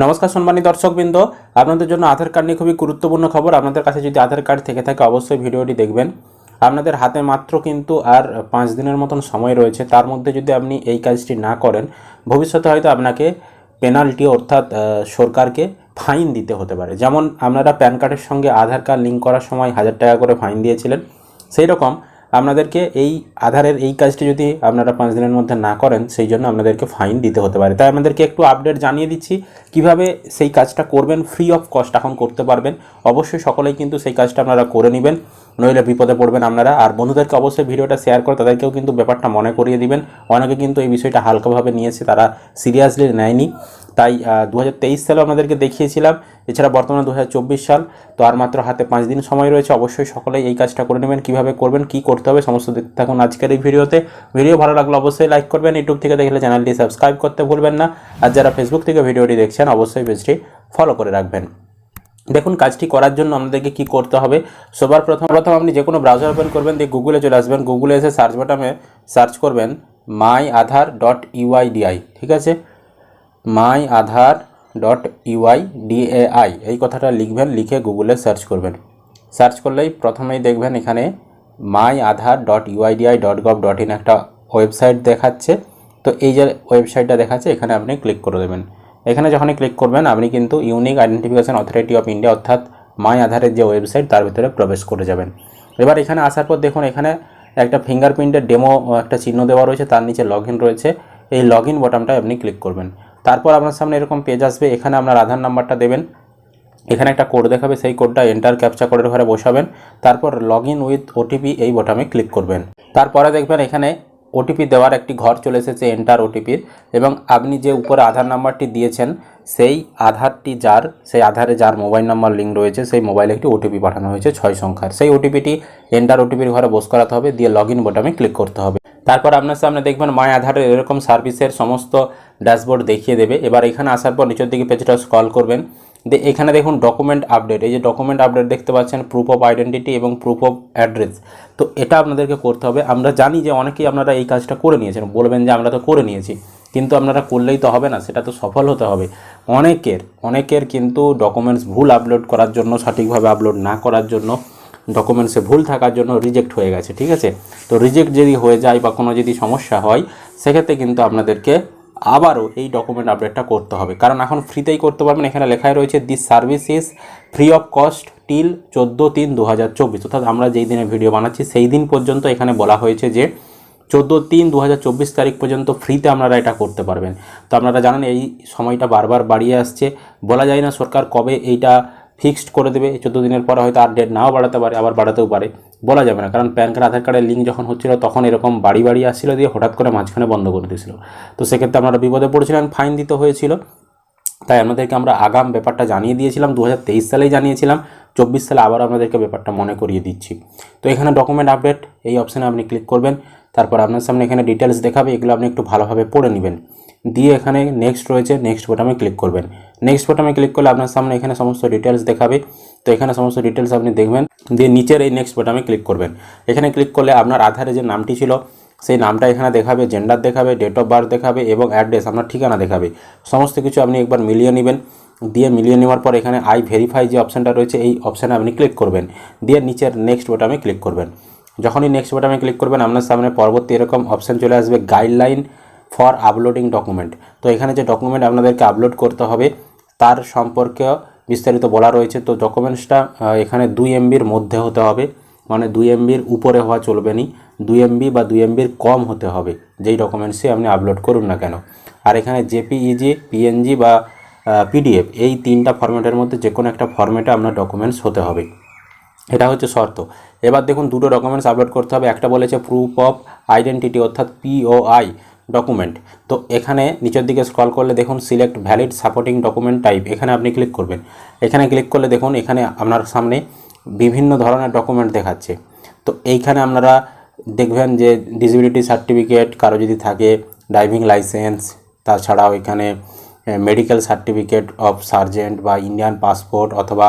নমস্কার সম্মানিত দর্শকবৃন্দ। আপনাদের জন্য আধার কার্ড নিয়ে খুবই গুরুত্বপূর্ণ খবর। আপনাদের কাছে যদি আধার কার্ড থেকে থাকে, অবশ্যই ভিডিওটি দেখবেন। আপনাদের হাতে মাত্র কিন্তু আর পাঁচ দিনের মতন সময় রয়েছে। তার মধ্যে যদি আপনি এই কাজটি না করেন, ভবিষ্যতে হয়তো আপনাকে পেনাল্টি অর্থাৎ সরকারকে ফাইন দিতে হতে পারে। যেমন আপনারা প্যান কার্ডের সঙ্গে আধার কার্ড লিঙ্ক করার সময় হাজার টাকা করে ফাইন দিয়েছিলেন। সেই রকম আপনাদেরকে এই আধারের এই কাজটি যদি আপনারা পাঁচ দিনের মধ্যে না করেন, সেই জন্য আপনাদেরকে ফাইন দিতে হতে পারে। তাই আপনাদেরকে একটু আপডেট জানিয়ে দিচ্ছি, কীভাবে সেই কাজটা করবেন ফ্রি অফ কস্ট এখন করতে পারবেন। অবশ্যই সকলেই কিন্তু সেই কাজটা আপনারা করে নেবেন, নইলে বিপদে পড়বেন আপনারা। আর বন্ধুদেরকে অবশ্যই ভিডিওটা শেয়ার করে তাদেরকেও কিন্তু ব্যাপারটা মনে করিয়ে দিবেন। অনেকে কিন্তু এই বিষয়টা হালকাভাবে নিয়েছে, তারা সিরিয়াসলি নেয়নি। তাই দু হাজার তেইশ সালে আপনাদেরকে দেখিয়েছিলাম। এছাড়া বর্তমানে দু হাজার চব্বিশ সাল, তো আর মাত্র হাতে পাঁচ দিন সময় রয়েছে। অবশ্যই সকলেই এই কাজটা করে নেবেন। কীভাবে করবেন, কী করতে হবে, সমস্ত দেখতে থাকুন আজকের এই ভিডিওতে। ভিডিও ভালো লাগলে অবশ্যই লাইক করবেন ইউটিউব থেকে দেখলে চ্যানেলটি সাবস্ক্রাইব করতে ভুলবেন না। আর যারা ফেসবুক থেকে ভিডিওটি দেখছেন, অবশ্যই পেজটি ফলো করে রাখবেন। দেখুন, কাজটি করার জন্য আমাদেরকে কি করতে হবে? সবার প্রথম প্রথম আপনি যে কোনো ব্রাউজার ওপেন করবেন, দিয়ে গুগলে চলে আসবেন। গুগলে এসে সার্চ বাটনে সার্চ করবেন মাই আধার dot U I D I ঠিক আছে? My Aadhaar dot U I D A I এই কথাটা লিখবেন, লিখে গুগলে সার্চ করবেন। সার্চ করলেই প্রথমেই দেখবেন এখানে my Aadhaar dot UIDAI dot gov dot in একটা ওয়েবসাইট দেখাচ্ছে। তো এই যে ওয়েবসাইটটা দেখাচ্ছে, এখানে আপনি ক্লিক করে দেবেন। এখানে যখনই ক্লিক করবেন, আপনি কিন্তু unique identification authority of India অর্থাৎ মাই আধারের যে ওয়েবসাইট, তার ভিতরে প্রবেশ করে যাবেন। এবার এখানে আসার পর দেখুন, এখানে একটা ফিঙ্গারপ্রিন্টের ডেমো একটা চিহ্ন দেওয়া রয়েছে, তার নিচে লগ রয়েছে। এই লগ ইন বটনটায় আপনি ক্লিক করবেন। তারপর আপনার সামনে এরকম পেজ আসবে, এখানে আপনার আধার নাম্বারটা দেবেন। এখানে একটা কোড দেখাবে, সেই কোডটা এন্টার ক্যাপচা কোডের ঘরে বসাবেন। তারপর লগ ইন উইথ ওটিপি এই বটামে ক্লিক করবেন। তারপরে দেখবেন এখানে ওটিপি দেওয়ার একটি ঘর চলে এসেছে এন্টার ওটিপির এবং আপনি যে উপরে আধার নাম্বারটি দিয়েছেন, সেই আধারটি যার, সেই আধারে যার মোবাইল নাম্বার লিঙ্ক রয়েছে, সেই মোবাইলে একটি ওটিপি পাঠানো হয়েছে, ছয় সংখ্যার। সেই ওটিপিটি এন্টার ওটিপির ঘরে বস করাতে হবে, দিয়ে লগ ইন বটামে ক্লিক করতে হবে। তারপর আপনার সামনে দেখবেন মাই আধারের এরকম সার্ভিসের সমস্ত ড্যাশবোর্ড দেখিয়ে দেবে। এবার এখানে আসার পর নিচের দিকে পেজটা স্ক্রল করবেন। এখানে দেখুন ডকুমেন্ট আপডেট এই যে ডকুমেন্ট আপডেট দেখতে পাচ্ছেন প্রুফ অফ আইডেন্টিটি এবং প্রুফ অফ অ্যাড্রেস তো এটা আপনাদেরকে করতে হবে। আমরা জানি যে অনেকেই আপনারা এই কাজটা করে নিয়েছেন। বলবেন যে আমরা তো করে নিয়েছি। কিন্তু আপনারা করলেই তো হবে না, সেটা তো সফল হতে হবে। অনেকের অনেকের কিন্তু ডকুমেন্টস ভুল আপলোড করার জন্য, সঠিকভাবে আপলোড না করার জন্য ডকুমেন্টসে ভুল থাকার জন্য রিজেক্ট হয়ে গেছে, ঠিক আছে? তো রিজেক্ট যদি হয়ে যায় বা কোনো যদি সমস্যা হয়, সেক্ষেত্রে কিন্তু আপনাদেরকে আবারও এই ডকুমেন্ট আপডেটটা করতে হবে। কারণ এখন ফ্রিতেই করতে পারবেন। এখানে লেখাই রয়েছে this service free of cost till চোদ্দ তিন দু হাজার চব্বিশ। অর্থাৎ আমরা যেই দিনে ভিডিও বানাচ্ছি, সেই দিন পর্যন্ত এখানে বলা হয়েছে যে, চোদ্দ তিন দু তারিখ পর্যন্ত ফ্রিতে আপনারা এটা করতে পারবেন। তো আপনারা জানেন এই সময়টা বারবার বাড়িয়ে আসছে। বলা যায় না সরকার কবে এইটা ফিক্সড করে দেবে চোদ্দ দিনের পরে হয়তো আর ডেট নাও বাড়াতে পারে, আবার বাড়াতেও পারে। বলা যাবে না, কারণ প্যান কার্ড আধার কার্ডের লিঙ্ক যখন হচ্ছিল, তখন এরকম বাড়ি বাড়ি আসছিল দিয়ে হঠাৎ করে মাঝখানে বন্ধ করে দিয়েছিল। তো সেক্ষেত্রে আপনারা বিপদে পড়েছিলেন ফাইন দিতে হয়েছিল। তাই আপনাদেরকে আমরা আগাম ব্যাপারটা জানিয়ে দিয়েছিলাম দু হাজার তেইশ সালেই জানিয়েছিলাম, চব্বিশ সালে আবার আপনাদেরকে ব্যাপারটা মনে করিয়ে দিচ্ছি। তো এখানে ডকুমেন্ট আপডেট এই অপশানে আপনি ক্লিক করবেন, তারপর আপনার সামনে এখানে ডিটেলস দেখাবে, এগুলো আপনি একটু ভালোভাবে পড়ে নেবেন। দিয়ে এখানে নেক্সট রয়েছে নেক্সট বোটামে ক্লিক করবেন। নেক্সট বোটামে ক্লিক করলে আপনার সামনে এখানে সমস্ত ডিটেলস দেখাবে। তো এখানে সমস্ত ডিটেলস আপনি দেখবেন, দিয়ে নিচের এই নেক্সট বোটামে ক্লিক করবেন। এখানে ক্লিক করলে আপনার আধারে যে নামটি ছিল, সেই নামটা এখানে দেখাবে জেন্ডার দেখাবে ডেট অফ বার্থ দেখাবে এবং অ্যাড্রেস আপনার ঠিকানা দেখাবে। সমস্ত কিছু আপনি একবার মিলিয়ে নেবেন। দিয়ে মিলিয়ে নেওয়ার পর এখানে আই ভেরিফাই যে অপশানটা রয়েছে, এই অপশানে আপনি ক্লিক করবেন। দিয়ে নিচের নেক্সট বোটামে ক্লিক করবেন। যখনই নেক্সট বাটনে ক্লিক করবেন, আপনার সামনে পরবর্তী এরকম অপশান চলে আসবে গাইডলাইন ফর আপলোডিং ডকুমেন্ট তো এখানে যে ডকুমেন্ট আপনাদেরকে আপলোড করতে হবে, তার সম্পর্কে বিস্তারিত বলা রয়েছে। তো ডকুমেন্টসটা এখানে দুই এমবির মধ্যে হতে হবে মানে দুই এমবির উপরে হওয়া চলবে না দুই এমবি বা দুই এমবির কম হতে হবে, যেই ডকুমেন্টসই আপনি আপলোড করুন না কেন। আর এখানে জেপিইজি পিএনজি বা পিডিএফ এই তিনটা ফরম্যাটের মধ্যে যে কোনো একটা ফরম্যাটে আপনার ডকুমেন্টস হতে হবে। এটা হচ্ছে শর্ত। এবার দেখুন, দুটো ডকুমেন্টস আপলোড করতে হবে। একটা বলেছে প্রুফ অফ আইডেন্টিটি অর্থাৎ পিওআই ডকুমেন্ট তো এখানে নিচের দিকে স্ক্রল করলে দেখুন select valid supporting document type এখানে আপনি ক্লিক করবেন। এখানে ক্লিক করলে দেখুন এখানে আপনার সামনে বিভিন্ন ধরনের ডকুমেন্ট দেখাচ্ছে। তো এইখানে আপনারা দেখবেন যে ডিসেবিলিটি সার্টিফিকেট কারও যদি থাকে ড্রাইভিং লাইসেন্স তাছাড়াও এখানে মেডিকেল সার্টিফিকেট অফ সার্জেন্ট বা ইন্ডিয়ান পাসপোর্ট অথবা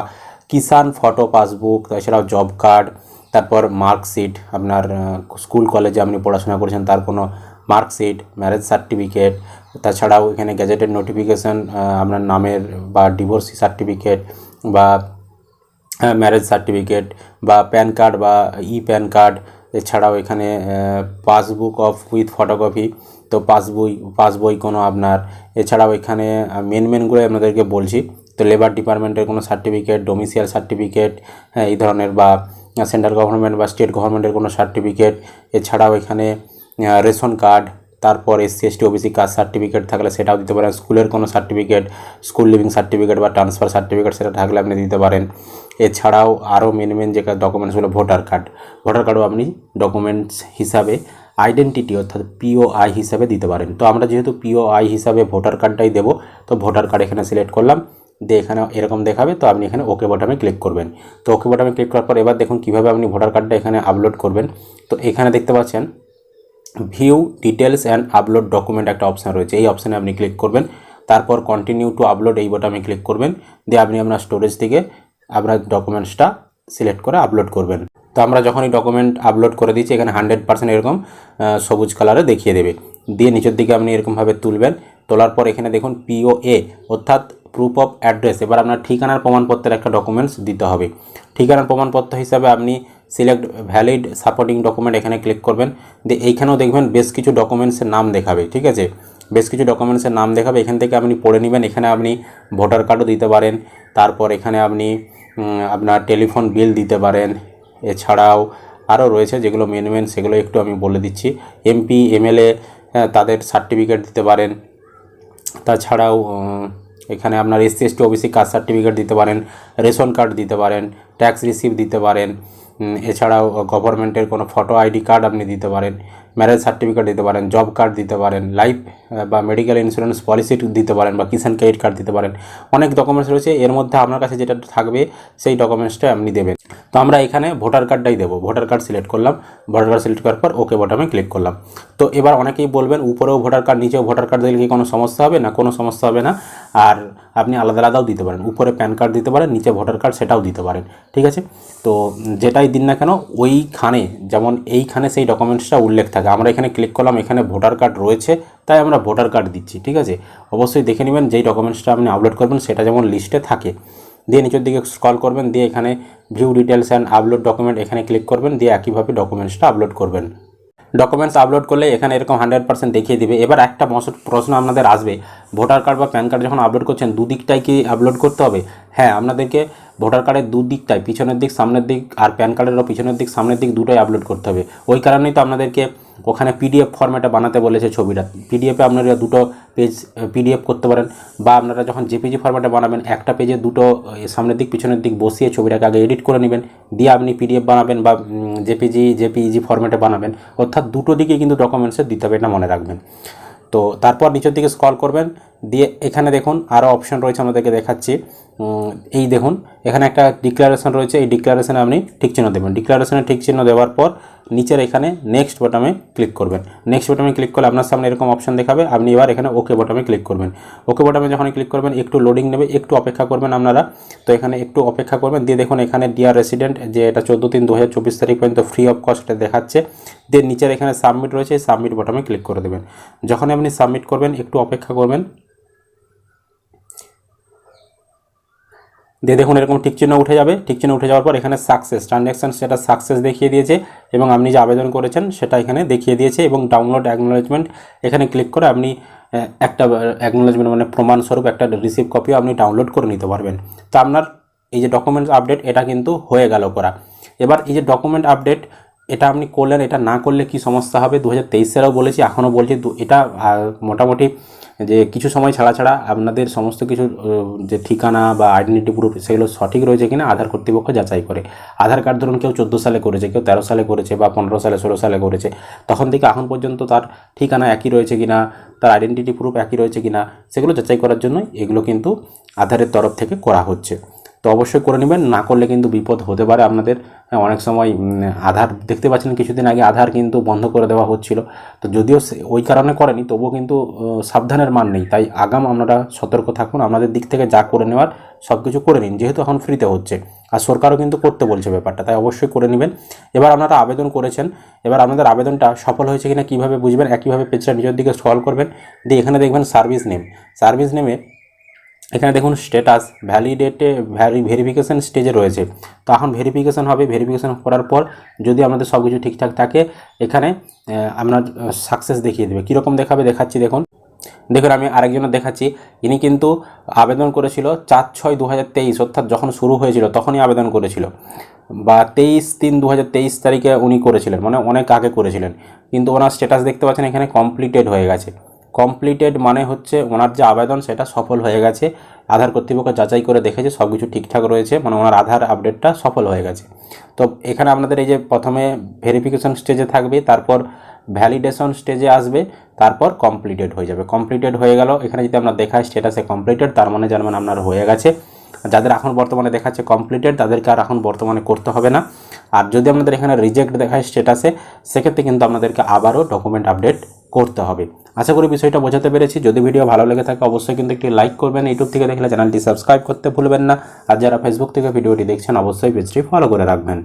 কিষান ফটো পাসবুক তাছাড়াও জব কার্ড তারপর মার্কশিট আপনার স্কুল কলেজে আপনি পড়াশোনা করেছেন, তার কোনো মার্কশিট ম্যারেজ সার্টিফিকেট তাছাড়াও এখানে গ্যাজেটেড নোটিফিকেশান আপনার নামের বা ডিভোর্সি সার্টিফিকেট বা ম্যারেজ সার্টিফিকেট বা প্যান কার্ড বা ই প্যান কার্ড এছাড়াও এখানে পাসবুক অফ উইথ ফটোকপি তো পাসবই পাসবই কোনো আপনার, এছাড়াও এখানে মেন মেনগুলো আপনাদেরকে বলছি। তো লেবার ডিপার্টমেন্টের কোনো সার্টিফিকেট ডোমিসিয়াল সার্টিফিকেট এই ধরনের বা সেন্ট্রাল গভর্নমেন্ট বা স্টেট গভর্নমেন্টের কোনো সার্টিফিকেট এছাড়াও এখানে রেশন কার্ড, তারপর SC ST OBC caste certificate থাকলে সেটাও দিতে পারেন। স্কুলের কোনো সার্টিফিকেট স্কুল লিভিং সার্টিফিকেট বা ট্রান্সফার সার্টিফিকেট সেটা থাকলে আপনি দিতে পারেন। এছাড়াও আরও মেন মেন যে ডকুমেন্টস হলো ভোটার কার্ড ভোটার কার্ডও আপনি ডকুমেন্টস হিসাবে আইডেন্টিটি অর্থাৎ পিওআই হিসাবে দিতে পারেন। তো আমরা যেহেতু পিওআই হিসাবে ভোটার কার্ডটাই দেবো, তো ভোটার কার্ড এখানে সিলেক্ট করলাম। দিয়ে এখানে এরকম দেখাবে, তো আপনি এখানে ওকে বাটনে ক্লিক করবেন। তো ওকে বাটনে ক্লিক করার পর এবার দেখুন কীভাবে আপনি ভোটার কার্ডটা এখানে আপলোড করবেন। তো এখানে দেখতে পাচ্ছেন view details and upload document একটা অপশান রয়েছে। এই অপশানে আপনি ক্লিক করবেন। তারপর কন্টিনিউ টু আপলোড এই বাটনে ক্লিক করবেন। দিয়ে আপনি আপনার স্টোরেজ থেকে আপনার ডকুমেন্টসটা সিলেক্ট করে আপলোড করবেন। তো আমরা যখন এই ডকুমেন্ট আপলোড করে দিচ্ছি, এখানে হান্ড্রেড পার্সেন্ট এরকম সবুজ কালারে দেখিয়ে দেবে। দিয়ে নিচের দিকে আপনি এরকমভাবে তুলবেন। তোলার পর এখানে দেখুন পিওএ অর্থাৎ প্রুফ অফ অ্যাড্রেস এবার আপনার ঠিকানার প্রমাণপত্রের একটা ডকুমেন্টস দিতে হবে। ঠিকানার প্রমাণপত্র হিসাবে আপনি সিলেক্ট ভ্যালিড সাপোর্টিং ডকুমেন্ট এখানে ক্লিক করবেন। দিয়ে এইখানেও দেখবেন বেশ কিছু ডকুমেন্টসের নাম দেখাবে, ঠিক আছে? বেশ কিছু ডকুমেন্টসের নাম দেখাবে। এখান থেকে আপনি পড়ে নেবেন। এখানে আপনি ভোটার কার্ডও দিতে পারেন। তারপর এখানে আপনি আপনার টেলিফোন বিল দিতে পারেন। এছাড়াও আরও রয়েছে যেগুলো মেন মেন সেগুলো একটু আমি বলে দিচ্ছি। এমপি এমএলএ তাদের সার্টিফিকেট দিতে পারেন। তাছাড়াও এখানে আপনার SC ST OBC caste certificate দিতে পারেন। রেশন কার্ড দিতে পারেন। ট্যাক্স রিসিভ দিতে পারেন। এছাড়াও গভর্নমেন্টের কোনো ফটো আইডি কার্ড আপনি দিতে পারেন ম্যারেজ সার্টিফিকেট দিতে পারেন জব কার্ড দিতে পারেন লাইফ বা মেডিকেল ইন্স্যুরেন্স পলিসি দিতে পারেন, বা কিষাণ ক্রেডিট কার্ড দিতে পারেন। অনেক ডকুমেন্টস রয়েছে, এর মধ্যে আপনার কাছে যেটা থাকবে, সেই ডকুমেন্টসটা আপনি দেবেন। তো আমরা এখানে ভোটার কার্ডটাই দেবো। ভোটার কার্ড সিলেক্ট করলাম ভোটার কার্ড সিলেক্ট করার পর ওকে বটমে ক্লিক করলাম। তো এবার অনেকেই বলবেন, উপরেও ভোটার কার্ড নিচেও ভোটার কার্ড দিলে কি কোনো সমস্যা হবে? না, কোনো সমস্যা হবে না। আর আপনি আলাদা আলাদাও দিতে পারেন। উপরে প্যান কার্ড দিতে পারেন, নিচে ভোটার কার্ড সেটাও দিতে পারেন। ঠিক আছে? তো যেটাই দিন না কেন, ওইখানে, যেমন এইখানে সেই ডকুমেন্টসটা উল্লেখ থাকে। আমরা এখানে ক্লিক করলাম, এখানে ভোটার কার্ড রয়েছে, তাই আমরা ভোটার কার্ড দিচ্ছি। ঠিক আছে? অবশ্যই দেখে নেবেন যেই ডকুমেন্টসটা আপনি আপলোড করবেন, সেটা যেমন লিস্টে থাকে। দিয়ে নিচের দিকে স্ক্রল করবেন, দিয়ে এখানে view details and upload document এখানে ক্লিক করবেন, দিয়ে একইভাবে ডকুমেন্টসটা আপলোড করবেন। ডকুমেন্টস আপলোড করলে এখানে এরকম হান্ড্রেড পার্সেন্ট দেখিয়ে দিবে। এবার একটা প্রশ্ন আপনাদের আসবে। ভোটার কার্ড বা প্যান কার্ড যখন আপলোড করছেন দুদিকটাই কি আপলোড করতে হবে? হ্যাঁ আপনাদেরকে ভোটার কার্ডের দুদিকটাই পিছনের দিক, সামনের দিক আর প্যান কার্ডেরও পিছনের দিক, সামনের দিক দুটোই আপলোড করতে হবে। ওই কারণেই তো আপনাদেরকে ওখানে পিডিএফ ফরম্যাটে বানাতে বলেছে ছবিটা। পিডিএফে আপনারা দুটো পেজ পিডিএফ করতে পারেন বা আপনারা যখন জেপিজি ফরম্যাটে বানাবেন, একটা পেজে দুটো সামনের দিক, পিছনের দিক বসিয়ে ছবিটাকে আগে এডিট করে নেবেন। দিয়ে আপনি পিডিএফ বানাবেন বা জেপিজি জেপিইজি ফরম্যাটে বানাবেন। অর্থাৎ দুটো দিকে কিন্তু ডকুমেন্টসে দিতে হবে, এটা মনে রাখবেন। তো তারপর নিচের দিকে স্ক্রল করবেন, দিয়ে এখানে দেখুন আরও অপশন রয়েছে আমাদেরকে দেখাচ্ছি। এই দেখুন, এখানে একটা ডিক্লারেশন রয়েছে, এই ডিক্লারেশনে আপনি ঠিক চিহ্ন দেবেন। ডিক্লারেশনে ঠিক চিহ্ন দেওয়ার পর নিচের এখানে নেক্সট বটমে ক্লিক করবেন। নেক্সট বটমে ক্লিক করলে আপনার সামনে এরকম অপশন দেখাবে, আপনি এবার এখানে ওকে বটমে ক্লিক করবেন। ওকে বটমে যখন ক্লিক করবেন, একটু লোডিং নেবে, একটু অপেক্ষা করবেন আপনারা। তো এখানে একটু অপেক্ষা করবেন, দিয়ে দেখুন এখানে ডিয়ার রেসিডেন্ট যে এটা চোদ্দ তিন দু তারিখ পর্যন্ত ফ্রি অফ কস্ট দেখাচ্ছে। দিয়ে নিচের এখানে সাবমিট রয়েছে সাবমিট বটমে ক্লিক করে দেবেন। যখন আপনি সাবমিট করবেন, একটু অপেক্ষা করবেন। দিয়ে দেখুন এরকম ঠিক চিহ্ন উঠে যাবে। ঠিক চিহ্ন উঠে যাওয়ার পর এখানে সাকসেস ট্রানজ্যাকশন সেটা সাকসেস দেখিয়ে দিয়েছে এবং আপনি যে আবেদন করেছেন সেটা এখানে দেখিয়ে দিয়েছে এবং ডাউনলোড অ্যাকনোলেজমেন্ট এখানে ক্লিক করে আপনি একটা অ্যাকনোলেজমেন্ট মানে প্রমাণস্বরূপ একটা রিসিভ কপিও আপনি ডাউনলোড করে নিতে পারবেন। তো আপনার এই যে ডকুমেন্টস আপডেট এটা কিন্তু হয়ে গেল করা। এবার এই যে ডকুমেন্ট আপডেট এটা আপনি করলেন, এটা না করলে কি সমস্যা হবে? দু হাজার তেইশেরও বলেছি, এখনও বলছি। এটা মোটামুটি যে কিছু সময় ছাড়া ছাড়া আপনাদের সমস্ত কিছু যে ঠিকানা বা আইডেন্টিটি প্রুফ সেগুলো সঠিক রয়েছে কিনা আধার কর্তৃপক্ষ যাচাই করে। আধার কার্ড ধরুন কেউ চোদ্দ সালে করেছে, কেউ তেরো সালে করেছে বা পনেরো সালে, ষোলো সালে করেছে। তখন থেকে এখন পর্যন্ত তার ঠিকানা একই রয়েছে কিনা, তার আইডেন্টিটি প্রুফ একই রয়েছে কিনা, সেগুলো যাচাই করার জন্য এগুলো কিন্তু আধারের তরফ থেকে করা হচ্ছে। তো অবশ্যই করে নেবেন। না করলে কিন্তু বিপদ হতে পারে আপনাদের। হ্যাঁ, অনেক সময় আধার দেখতে পাচ্ছেন কিছুদিন আগে আধার কিন্তু বন্ধ করে দেওয়া হচ্ছিল। তো যদিও ওই কারণে করেনি তবুও কিন্তু সাবধানের মান নেই। তাই আগাম আপনারা সতর্ক থাকুন আপনাদের দিক থেকে যা করে নেওয়ার সব কিছু করে নিন যেহেতু এখন ফ্রিতে হচ্ছে। আর সরকারও কিন্তু করতে বলছে ব্যাপারটা তাই অবশ্যই করে নেবেন। এবার আপনারা আবেদন করেছেন এবার আপনাদের আবেদনটা সফল হয়েছে কিনা কীভাবে বুঝবেন একইভাবে পেজটা নিজের দিকে স্ক্রল করবেন দিয়ে এখানে দেখবেন সার্ভিস নেম সার্ভিস নেমে এখানে দেখুন স্ট্যাটাস ভ্যালিডেটে ভ্যারি ভেরিফিকেশান স্টেজে রয়েছে। তো এখন ভেরিফিকেশান হবে ভেরিফিকেশান করার পর যদি আমাদের সব কিছু ঠিকঠাক থাকে, এখানে আপনার সাকসেস দেখিয়ে দেবে। কীরকম দেখাবে দেখাচ্ছি দেখুন। দেখুন, আমি আরেকজনের দেখাচ্ছি। ইনি কিন্তু আবেদন করেছিল চার ছয় দু হাজার তেইশ, অর্থাৎ যখন শুরু হয়েছিল তখনই আবেদন করেছিল। বা তেইশ তিন দু তারিখে উনি করেছিলেন মানে অনেক আগে করেছিলেন। কিন্তু ওনার স্ট্যাটাস দেখতে পাচ্ছেন এখানে কমপ্লিটেড হয়ে গেছে। কমপ্লিটেড মানে হচ্ছে ওনার যে আবেদন, সেটা সফল হয়ে গেছে। আধার কর্তৃপক্ষ যাচাই করে দেখেছে সব কিছু ঠিকঠাক রয়েছে মানে ওনার আধার আপডেটটা সফল হয়ে গেছে। তো এখানে আপনাদের এই যে প্রথমে ভেরিফিকেশন স্টেজে থাকবে, তারপর ভ্যালিডেশন স্টেজে আসবে, তারপর কমপ্লিটেড হয়ে যাবে। কমপ্লিটেড হয়ে গেল, এখানে যদি আপনার দেখায় স্টেটাসে কমপ্লিটেড তার মানে জানবেন আপনার হয়ে গেছে। যাদের এখন বর্তমানে দেখাচ্ছে কমপ্লিটেড তাদেরকে আর এখন বর্তমানে করতে হবে না। আর যদি আপনাদের এখানে রিজেক্ট দেখায় স্টেটাসে সেক্ষেত্রে কিন্তু আপনাদেরকে আবারও ডকুমেন্ট আপডেট করতে হবে। আশা করি বিষয়টা বোঝাতে পেরেছি। যদি ভিডিও ভালো লেগে থাকে, অবশ্যই কিন্তু একটি লাইক করবেন। ইউটিউব থেকে দেখলে চ্যানেলটি সাবস্ক্রাইব করতে ভুলবেন না। আর যারা ফেসবুক থেকে ভিডিওটি দেখছেন, অবশ্যই পেজটি ফলো করে রাখবেন।